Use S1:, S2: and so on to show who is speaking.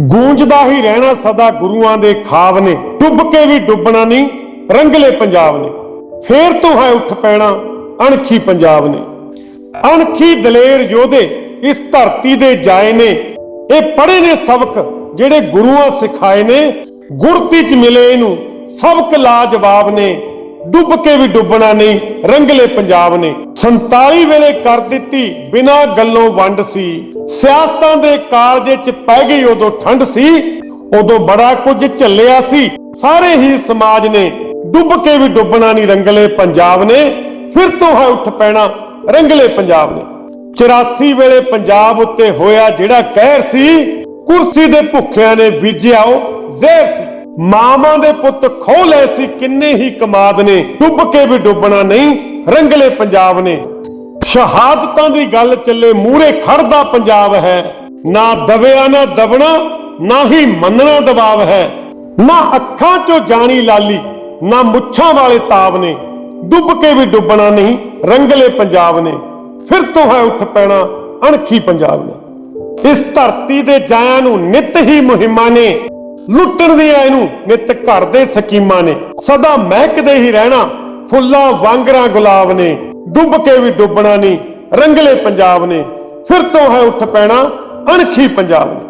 S1: ਗੂੰਜਦਾ ਹੀ ਰਹਿਣਾ ਸਦਾ ਗੁਰੂਆਂ ਦੇ ਖਾਬ ਨੇ। ਡੁੱਬ ਕੇ ਵੀ ਡੁੱਬਣਾ ਨਹੀਂ, ਰੰਗਲੇ ਪੰਜਾਬ ਨੇ। ਫੇਰ ਤੋਂ ਹੈ ਉੱਠ ਪੈਣਾ ਅਣਖੀ ਪੰਜਾਬ ਨੇ। ਅਣਖੀ ਦਲੇਰ ਯੋਧੇ ਇਸ ਧਰਤੀ ਦੇ ਜਾਏ ਨੇ। ਇਹ ਪੜ੍ਹੇ ਨੇ ਸਬਕ ਜਿਹੜੇ ਗੁਰੂਆਂ ਸਿਖਾਏ ਨੇ। ਗੁਰਤੀ ਚ ਮਿਲੇ ਇਹਨੂੰ ਸਬਕ ਲਾਜਵਾਬ ਨੇ। ਡੁੱਬ ਕੇ ਵੀ ਡੁੱਬਣਾ ਨਹੀਂ, ਰੰਗਲੇ ਪੰਜਾਬ ਨੇ। 47 ਵੇਲੇ ਕਰ ਦਿੱਤੀ ਬਿਨਾਂ ਗੱਲੋਂ ਵੰਡ ਸੀ। ਸਿਆਸਤਾਂ ਦੇ ਕਾਲਜੇ ਚ ਪੈ ਗਈ, ਉਦੋਂ ਠੰਡ ਸੀ, ਉਦੋਂ ਬੜਾ ਕੁਝ ਝੱਲਿਆ ਸੀ। ਸਾਰੇ ਹੀ ਸਮਾਜ ਨੇ ਡੁੱਬ ਕੇ ਵੀ ਡੁੱਬਣਾ ਨਹੀਂ, ਰੰਗਲੇ ਪੰਜਾਬ ਨੇ, ਫਿਰ ਤੋਂ ਹੈ ਉੱਠ ਪੈਣਾ ਰੰਗਲੇ ਪੰਜਾਬ ਨੇ। 84 ਵੇਲੇ ਪੰਜਾਬ ਉੱਤੇ ਹੋਇਆ ਜਿਹੜਾ ਕਹਿਰ ਸੀ, ਕੁਰਸੀ ਦੇ ਭੁੱਖਿਆਂ ਨੇ ਬੀਜਿਆ ਉਹ ਜ਼ਹਿਰ ਸੀ। ਮਾਵਾਂ ਦੇ ਪੁੱਤ ਖੋਹ ਲਏ ਸੀ, ਕਿੰਨੇ ਹੀ ਕਮਾਦ ਨੇ, ਡੁੱਬ ਕੇ ਵੀ ਡੁੱਬਣਾ ਨਹੀਂ, ਰੰਗਲੇ ਪੰਜਾਬ ਨੇ। ਸ਼ਹਾਦਤਾਂ ਦੀ ਗੱਲ ਚੱਲੇ ਮੂਹਰੇ ਖੜਦਾ ਪੰਜਾਬ ਹੈ। ਨਾ ਦਬਿਆ, ਨਾ ਦਬਣਾ, ਨਾ ਹੀ ਮੰਨਣਾ ਦਬਾਵ ਹੈ। ਨਾ ਅੱਖਾਂ ਚੋਂ ਜਾਣੀ ਲਾਲੀ, ਨਾ ਮੁੱਛਾਂ ਵਾਲੇ ਤਾਬ ਨੇ। ਡੁੱਬ ਕੇ ਵੀ ਡੁੱਬਣਾ ਨਹੀਂ, ਰੰਗਲੇ ਪੰਜਾਬ ਨੇ। ਫਿਰ ਤੋਂ ਹੈ ਉੱਠ ਪੈਣਾ ਅਣਖੀ ਪੰਜਾਬ ਨੇ। ਇਸ ਧਰਤੀ ਦੇ ਜਾਇਆਂ ਨੂੰ ਨਿਤ ਹੀ ਮੁਹਿੰਮਾਂ ਨੇ। ਲੁੱਟਣ ਦੀਆਂ ਇਹਨੂੰ ਨਿਤ ਘਰ ਦੇ ਸਕੀਮਾਂ ਨੇ। ਸਦਾ ਮਹਿਕਦੇ ਹੀ ਰਹਿਣਾ ਫੁੱਲਾਂ ਵਾਂਗਰਾਂ ਗੁਲਾਬ ਨੇ। ਡੁੱਬ ਕੇ ਵੀ ਡੁੱਬਣਾ ਨਹੀਂ। ਰੰਗਲੇ ਪੰਜਾਬ ਨੇ, ਫਿਰ ਤੋਂ ਹੈ ਉੱਠ ਪੈਣਾ ਅਣਖੀ ਪੰਜਾਬ ਨੇ।